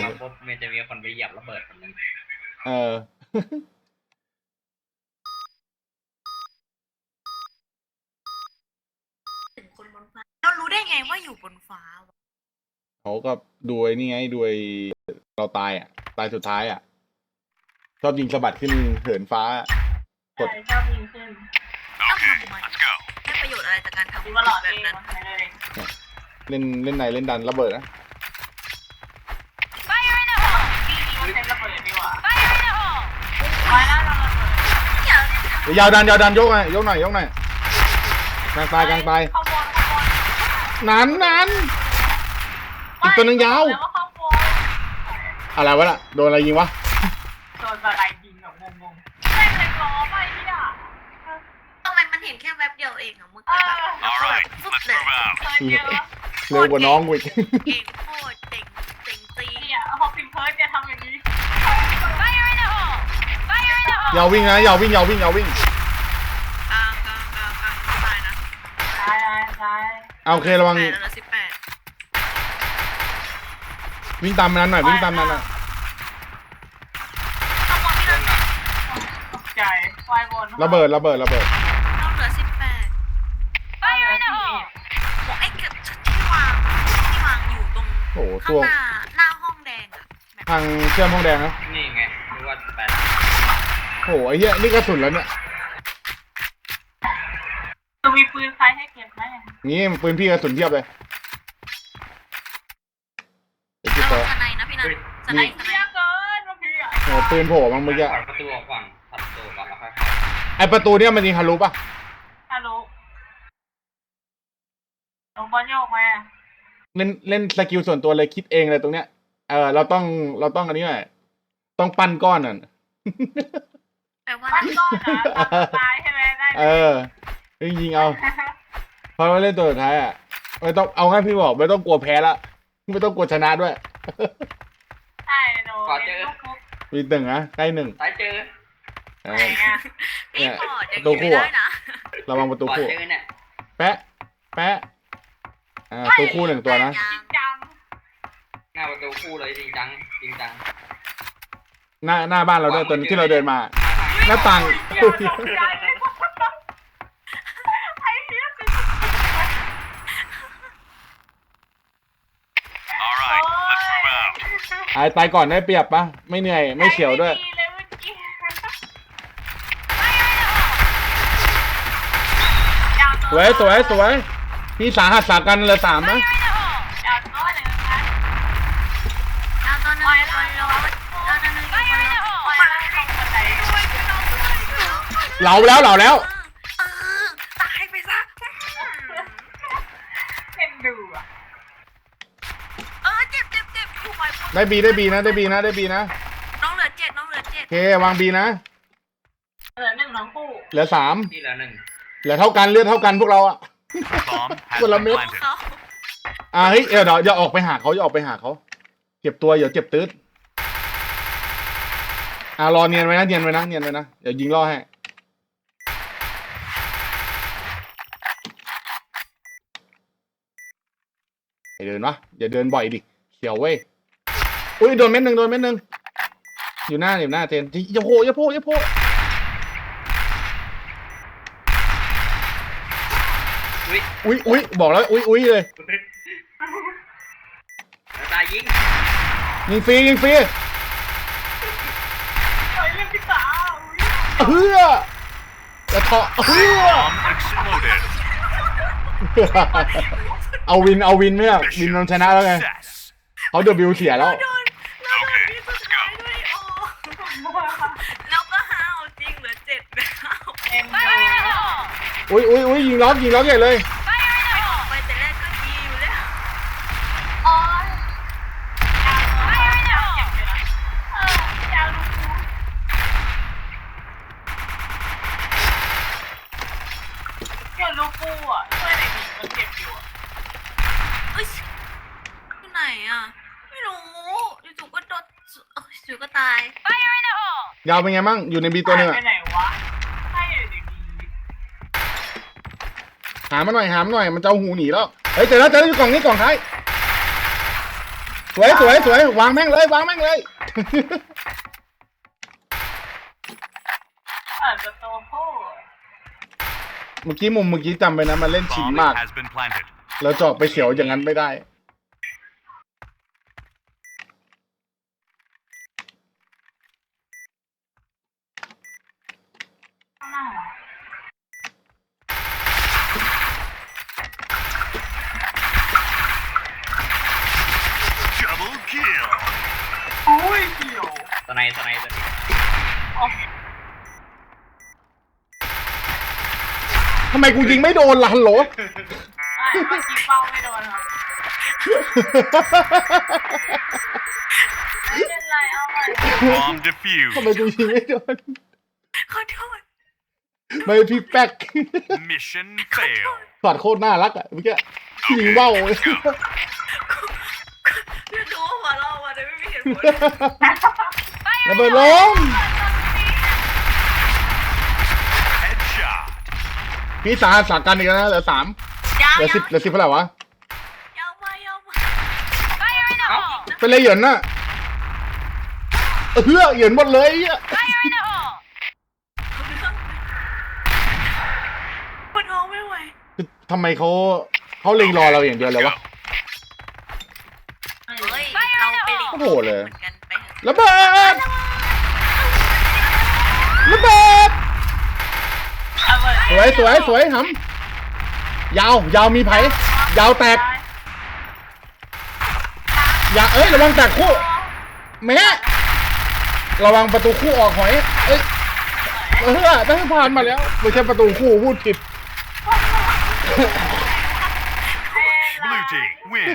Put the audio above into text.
แล้วปุ๊บมันจะมีคนไปเหยียบระเบิดคนหนึงเออ ถึงคนบนฟ้าเรารู้ได้ไงว่าอยู่บนฟ้าวะเขาก็ดูไอ้นี่ไงดูไอ้เราตายอะ ตายสุดท้ายอะ ชอบยิงสะบัดขึ้นเหินฟ้า กด ใช่ชอบยิงขึ้นต้องทำทำไมได้ประโยชน์อะไรจากการทำดูว่าหลอดแบเอบงนั้นมันทำอะไรเลยเล่นเล่นในเล่นดันระเบิดนะ พี่ยิงมันใช้ระเบิดดีกว่าไว้แล้วเราระเบิด อย่า เดี๋ยวยาวดันยาวดันยกหน่อยยกหน่อยยกหน่อยกลางตายกลางตายข้างบนข้างบนนั้นนั้น อีกตัวหนึ่งยาวแล้วก็ข้างบนอะไรวะน่ะโดนอะไรยิงวะโดนอะไรยิงแบบงงๆไม่เลยล้อไปเนี่ยทำไมมันเห็นแค่แวบเดียวเองอะเมื่อกี้แบบแล้วก็แบบฟึบเลยเคยเจอเร็วกว่าน้องกูอีก เก่งโคตรเจ๋งเจ๋งจริงเนี่ยฮอปปี้เพิร์ดจะทำอย่างนี้ อยาววิ่งนะอยาววิ่งอยาววิ่งอยาววิ่งกลางกลางกลางกลางตายนะตายตายตายเอาโอเคระวังแปดแล้วสิบแปดวิ่งตามนั้นหน่อยวิ่งตามนั้นหน่อยข้างบนพี่ต้เรานอะตกใจไฟบนระเบิดระเบิดระเบิดเราเหลือสิบแปดไฟเลยที่เอ็ดบอกไอ้เกือบที่วางที่วางอยู่ตรงโอ้โหข้าตังวหน้าหน้าห้องแดงอะแบบทางเชื่อมห้องแดงนะนี่ไงรู้ว่าแปด โอ้โหไอ้เหี้ยนี่กระสุนแล้วเนี่ยจะมีปืนไฟให้เก็บไหมนี่ปืนพี่กระสุนเทียบเลยไอ้ที่เราตัวสไนนะพี่นันสไนสไนเยอะเกินบางทีอะโอ้โหปืนโผล่มาเมื่อกี้ถอดประตูออกก่อนถอดประตูก่อนแล้วค่อยไอประตูเนี่ยมันยิงทะลุปะฮัลโหลลงบอลโยกมาเล่นเล่นสกิลส่วนตัวเลยคิดเองเลยตรงเนี้ย เออเราต้องเราต้องอันนี้หน่อยต้องปั้นก้อนน่ะ แปลว่าปั้นก้อนนะตายใช่ไหมได้เออยิงๆเอาเพราะว่าเล่นตัวสุดท้ายอะไม่ต้องเอาง่ายพี่บอกไม่ต้องกลัวแพ้ละไม่ต้องกลัวชนะด้วยใช่หนูเป็นลูกคุกมีหนึ่งนะใกล้หนึ่งสายเจอเอไหนออะนี่พอร์ตยังตัยิวงคู่ไม่อะได้นะระวังประตูก่อนคู่ เจอเนี่ย แปะ แปะอ่าตัวคู่หนึ่งตัวนะยัจริงงจังหน้าประตูคู่เลยจริงจังจริงจัง หน้าหน้าบ้านเราด้วยตัวที่เราเดินมา หน้าต่างเดี๋ยวตกใจไอ้เหี้ยคือ All right, let's move out. ไอ้ตายก่อนได้เปรียบปะไม่เหนื่อยไม่เฉียวด้วยไม่เลยเมื่อกี้สวยสวยสวยพี่สาหัสสากันเหลยสามนะ เหลาแล้วเหลาแล้วเออตายไปซะเอ็นดูอะเออเจ็บเจ็บเจ็บถูกไหมได้บีได้บีนะ ได้บีนะ ได้บีนะน้องเหลือเจ็ดน้องเหลือเจ็ดโอเควางบีนะ เหลือหนึ่งน้องคู่เหลือสามที่เหลือหนึ่งเหลือเท่ากันเลือดเท่ากันพวกเราอะ Bomb has Con la been mía. planted. เขาอ่าเฮ้ยเออเดี๋ยวอย่าออกไปหาเขาอย่าออกไปหาเขาเจ็บตัวอย่าเจ็บตืดอ่ารอเนียนไว้นะเนียนไว้นะเนียนไว้นะเดี๋ยวยิงล่อให้อย่า เดินวะอย่าเดินบ่อยดิเขียวเว้ยอุ้ยโดนเม็ดหนึ่งโดนเม็ดหนึ่งอยู่หน้าอยู่หน้าเทนอย่าโผล่อย่าโผล่อย่าโผล่อุ้ยอุ้ยอุ้ยบอกแล้วอุ้ยอุ้ยเลยแล้วตายยิงยิงฟรียิงฟรีเฮ้ยเรื่องพี่สาวเฮือจะเถาะเฮือ Bomb exploded. เอาวินเอาวินเนี่ยวินมันชนะแล้วไง Success. เขาเดบิวเสียแล้ว โดนแล้วโดนที่สุดท้ายด้วยโอ้แล้วก็ห้าวจริงเหลือเจ็ดแล้ว เอ็นดูอุ้ยอุ้ยอุ้ยยิงล็อกยิงล็อกใหญ่เลย เกี่ยวลูกคู่อะช่วยหน่อยดิมันเจ็บอยู่อะเอ้ยที่ไหนอะ ไม่รู้จู่ๆก็โดนเอ้ยจู่ๆก็ตายยาวเป็นไงมั่งอยู่ในบีตัวหนึงหายอะไปไหนวะให้อยู่ดีหามาหน่อยหามาหน่อยมันจะเอาหูหนีแล้วเฮ้ยเจอแล้วเจอแล้วอยู่กล่องนี้กล่องท้ายสวยสวยสวยวางแม่งเลยวางแม่งเลยเปิดประตูคู่ เมื่อกี้มุมเมื่อกี้จำไปนะมันเล่นชิง Bomb มาก has been planted. แล้วจอกไปเสียวอย่างนั้นไม่ได้ข้างหน้า Double kill. โอ้ยเกี่ยว สไนด์สไนด์สไนด์ ทำไมกูยิงไม่โดนล่ะฮัลโหลอะเมื่อกี้เป้าไม่โดนครับไม่เป็นไรเอาใหม่ Bomb ทำไม defused. กูยิงไม่โดน ขอโทษไม่พี่แป๊ก Mission failed. สอดโคตรน่ารักอะเมื่อกี้ยิงเบ้าเลยพี่จูก็หัวเราะมาโดยไม่มีเหตุผล ระเบิดลง พี่สาสากันอีกแล้วนะเหลือสามยาวเหลือสิบเหลือสิบเท่าไหร่วะ ยาวมายาวมา Fire in the hole! เป็นไรเหยินน่ะเออเหยินหมดเลยอะ Fire in the hole! ปวดท้องไม่ไหวทำไมเขาเขาเล็งรอเราอย่างเดียวเลยวะ เฮ้ย เราไปลิงโอ้โหเลยเหมือนกันไปเถอะระเบิดระเบิดเอาเบิดส วยสวยสวยหำยาวยาวมีไผยาวแตกอย่าเอ้ยระวังแตกคู่แม่ระวังประตูคู่ออกหอย เอ้ยเออตั้งผ่านมาแล้วไม่ใช่ประตูคู่พูดผิด Blue team win.